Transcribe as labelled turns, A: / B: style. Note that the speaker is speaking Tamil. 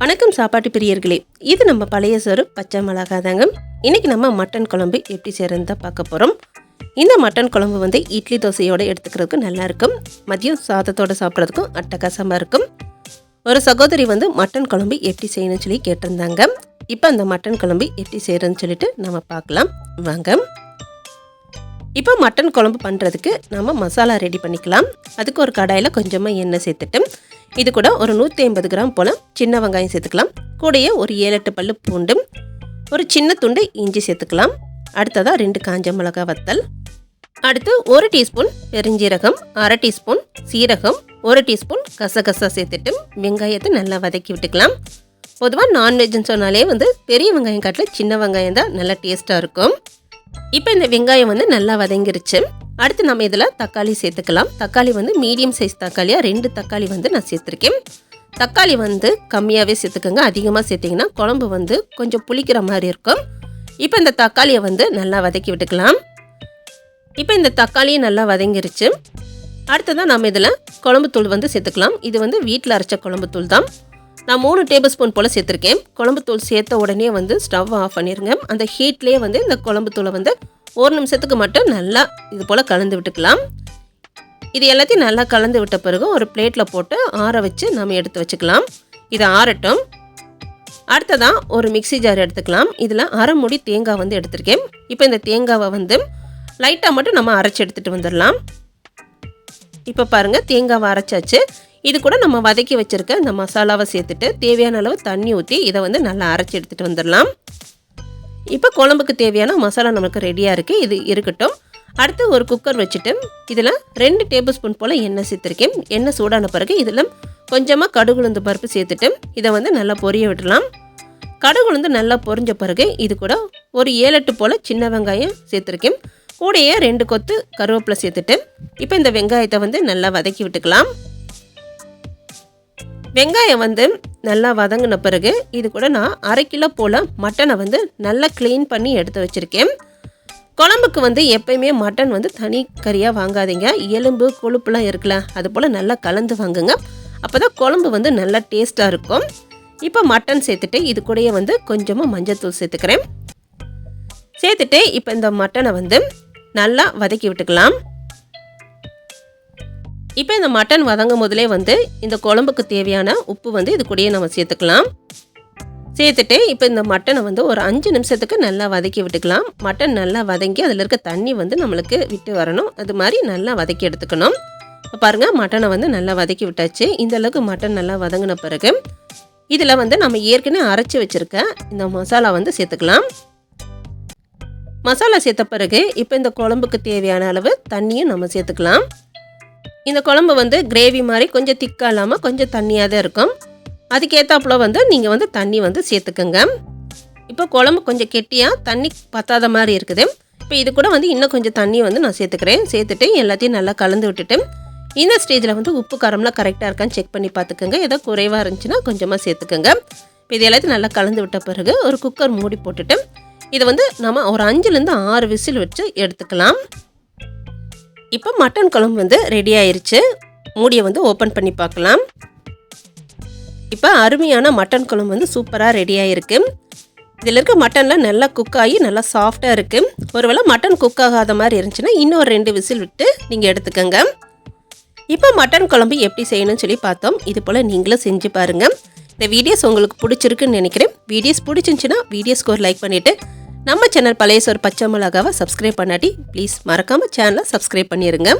A: வணக்கம் சாப்பாட்டு பிரியர்களே. இது நம்ம பழைய சோறு பச்சை மிளகா தாங்க இன்னைக்கு நம்ம மட்டன் குழம்பு எப்படி செய்யறதுன்னு தான் பார்க்க போகிறோம் இந்த மட்டன் குழம்பு வந்து இட்லி தோசையோடு எடுத்துக்கிறதுக்கு நல்லாயிருக்கும் மதியம் சாதத்தோட சாப்பிட்றதுக்கும் அட்டகாசமாக இருக்கும். ஒரு சகோதரி வந்து மட்டன் குழம்பு எப்படி செய்யணும்னு சொல்லி கேட்டிருந்தாங்க. இப்போ அந்த மட்டன் குழம்பு எப்படி செய்கிறதுன்னு சொல்லிட்டு நம்ம பார்க்கலாம். வாங்க. இப்போ மட்டன் குழம்பு பண்ணுறதுக்கு நம்ம மசாலா ரெடி பண்ணிக்கலாம். அதுக்கு ஒரு கடாயில் கொஞ்சமாக எண்ணெய் சேர்த்துட்டு இது கூட ஒரு நூற்றி ஐம்பது கிராம் போல் சின்ன வெங்காயம் சேர்த்துக்கலாம். கூடையே ஒரு ஏழு எட்டு பல்லு பூண்டு ஒரு சின்ன துண்டு இஞ்சி சேர்த்துக்கலாம். அடுத்ததாக ரெண்டு காஞ்ச மிளகா வத்தல். அடுத்து ஒரு டீஸ்பூன் பெருஞ்சீரகம் அரை டீஸ்பூன் சீரகம் ஒரு டீஸ்பூன் கசகசா சேர்த்துட்டு வெங்காயத்தை நல்லா வதக்கி விட்டுக்கலாம். பொதுவாக நான்வெஜ்னு சொன்னாலே வந்து பெரிய வெங்காயம் காட்டில் சின்ன வெங்காயம் தான் நல்லா டேஸ்ட்டாக இருக்கும். இப்போ இந்த வெங்காயம் வந்து நல்லா வதங்கிருச்சு. அடுத்து நம்ம இதில் தக்காளி சேர்த்துக்கலாம். தக்காளி வந்து மீடியம் சைஸ் தக்காளியாக ரெண்டு தக்காளி வந்து நான் சேர்த்துருக்கேன். தக்காளி வந்து கம்மியாகவே சேர்த்துக்கோங்க. அதிகமாக சேர்த்திங்கன்னா குழம்பு வந்து கொஞ்சம் புளிக்கிற மாதிரி இருக்கும். இப்போ இந்த தக்காளியை வந்து நல்லா வதக்கி விட்டுக்கலாம். இப்போ இந்த தக்காளியும் நல்லா வதங்கிருச்சு. அடுத்ததான் நம்ம இதில் குழம்பு தூள் வந்து சேர்த்துக்கலாம். இது வந்து வீட்டில் அரைச்ச குழம்பு தூள் தான். நான் மூணு டேபிள் ஸ்பூன் போல் சேர்த்துருக்கேன். குழம்பு தூள் சேர்த்த உடனே வந்து ஸ்டவ் ஆஃப் பண்ணிடுங்க அந்த ஹீட்லேயே வந்து இந்த குழம்பு தூளை வந்து ஒரு நிமிஷத்துக்கு மட்டும் நல்லா இது போல் கலந்து விட்டுக்கலாம். இது எல்லாத்தையும் நல்லா கலந்து விட்ட பிறகு ஒரு பிளேட்டில் போட்டு ஆற வச்சு நம்ம எடுத்து வச்சுக்கலாம். இது ஆறட்டும். அடுத்ததான் ஒரு மிக்ஸி ஜார் எடுத்துக்கலாம். இதில் அரை முடி தேங்காய் வந்து எடுத்திருக்கேன். இப்போ இந்த தேங்காவை வந்து லைட்டாக மட்டும் நம்ம அரைச்சி எடுத்துகிட்டு வந்துடலாம். இப்போ பாருங்கள் தேங்காவை அரைச்சாச்சு. இது கூட நம்ம வதக்கி வச்சுருக்க இந்த மசாலாவை சேர்த்துட்டு தேவையான அளவு தண்ணி ஊற்றி இதை வந்து நல்லா அரைச்சி எடுத்துகிட்டு வந்துடலாம். இப்போ குழம்புக்கு தேவையான மசாலா நமக்கு ரெடியாக இருக்குது இது இருக்கட்டும். அடுத்து ஒரு குக்கர் வச்சுட்டு இதில் ரெண்டு டேபிள் ஸ்பூன் போல் எண்ணெய் சேர்த்துருக்கேன். எண்ணெய் சூடான பிறகு இதில் கொஞ்சமாக கடுகுளுந்து பருப்பு சேர்த்துட்டு இதை வந்து நல்லா பொரிய விடலாம். கடுகுளுந்து நல்லா பொரிஞ்ச பிறகு இது கூட ஒரு ஏழு எட்டு போல் சின்ன வெங்காயம் சேர்த்துருக்கேன். கூடையே ரெண்டு கொத்து கருவேப்பிலை சேர்த்துட்டு இப்போ இந்த வெங்காயத்தை வந்து நல்லா வதக்கி விட்டுக்கலாம். வெங்காயம் வந்து நல்லா வதங்கின பிறகு இது கூட நான் அரை கிலோ போல் மட்டனை வந்து நல்லா க்ளீன் பண்ணி எடுத்து வச்சுருக்கேன். குழம்புக்கு வந்து எப்பயுமே மட்டன் வந்து தனி கறியாக வாங்காதீங்க. எலும்பு கொழுப்புலாம் இருக்குல்ல அது போல் நல்லா கலந்து வாங்குங்க. அப்போ தான் குழம்பு வந்து நல்லா டேஸ்ட்டாக இருக்கும். இப்போ மட்டன் சேர்த்துட்டு இது கூடயே வந்து கொஞ்சமாக மஞ்சத்தூள் சேர்த்துக்கிறேன். சேர்த்துட்டு இப்போ இந்த மட்டனை வந்து நல்லா வதக்கி விட்டுக்கலாம். இப்போ இந்த மட்டன் வதங்கும் முதலே வந்து இந்த குழம்புக்கு தேவையான உப்பு வந்து இது கூடயே நம்ம சேர்த்துக்கலாம். சேர்த்துட்டு இப்போ இந்த மட்டனை வந்து ஒரு அஞ்சு நிமிஷத்துக்கு நல்லா வதக்கி விட்டுக்கலாம். மட்டன் நல்லா வதங்கி அதில் இருக்க தண்ணி வந்து நம்மளுக்கு விட்டு வரணும். அது மாதிரி நல்லா வதக்கி எடுத்துக்கணும். இப்போ பாருங்கள் மட்டனை வந்து நல்லா வதக்கி விட்டாச்சு. இந்த அளவுக்கு மட்டன் நல்லா வதங்கின பிறகு இதில் வந்து நம்ம ஏற்கனவே அரைச்சி வச்சுருக்க இந்த மசாலா வந்து சேர்த்துக்கலாம். மசாலா சேர்த்த பிறகு இப்போ இந்த குழம்புக்கு தேவையான அளவு தண்ணியும் நம்ம சேர்த்துக்கலாம். இந்த குழம்பு வந்து கிரேவி மாதிரி கொஞ்சம் திக்காக இல்லாமல் கொஞ்சம் தண்ணியாக தான் இருக்கும். அதுக்கேற்றாப்புல வந்து நீங்கள் வந்து தண்ணி வந்து சேர்த்துக்கோங்க. இப்போ குழம்பு கொஞ்சம் கெட்டியாக தண்ணி பத்தாத மாதிரி இருக்குது. இப்போ இது கூட வந்து இன்னும் கொஞ்சம் தண்ணி வந்து நான் சேர்த்துக்கிறேன். சேர்த்துட்டு எல்லாத்தையும் நல்லா கலந்து விட்டுட்டு இந்த ஸ்டேஜில் வந்து உப்பு காரம்லாம் கரெக்டாக இருக்கான்னு செக் பண்ணி பார்த்துக்கோங்க. ஏதோ குறைவாக இருந்துச்சுன்னா கொஞ்சமாக சேர்த்துக்கோங்க. இப்போ இது எல்லாத்தையும் நல்லா கலந்து விட்ட பிறகு ஒரு குக்கர் மூடி போட்டுட்டு இதை வந்து நம்ம ஒரு அஞ்சுலேருந்து ஆறு விசில் வச்சு எடுத்துக்கலாம். இப்போ மட்டன் குழம்பு வந்து ரெடி ஆயிருச்சு. மூடியை வந்து ஓப்பன் பண்ணி பார்க்கலாம். இப்போ அருமையான மட்டன் குழம்பு வந்து சூப்பராக ரெடி ஆகிருக்கு இதில் இருக்க மட்டனில் நல்லா குக் ஆகி நல்லா சாஃப்டாக இருக்குது ஒருவேளை மட்டன் குக் ஆகாத மாதிரி இருந்துச்சுன்னா இன்னொரு ரெண்டு விசில் விட்டு நீங்கள் எடுத்துக்கோங்க. இப்போ மட்டன் குழம்பு எப்படி செய்யணும்னு சொல்லி பார்த்தோம். இது போல் நீங்களும் செஞ்சு பாருங்கள் இந்த வீடியோஸ் உங்களுக்கு பிடிச்சிருக்குன்னு நினைக்கிறேன். வீடியோஸ் பிடிச்சிருந்துச்சின்னா வீடியோஸ்க்கு ஒரு லைக் பண்ணிவிட்டு நம்ம சேனல் பழைய சோறு பச்சை மிளகாவை சப்ஸ்கிரைப் பண்ணாட்டி ப்ளீஸ் மறக்காமல் சேனலை சப்ஸ்கிரைப் பண்ணிடுங்க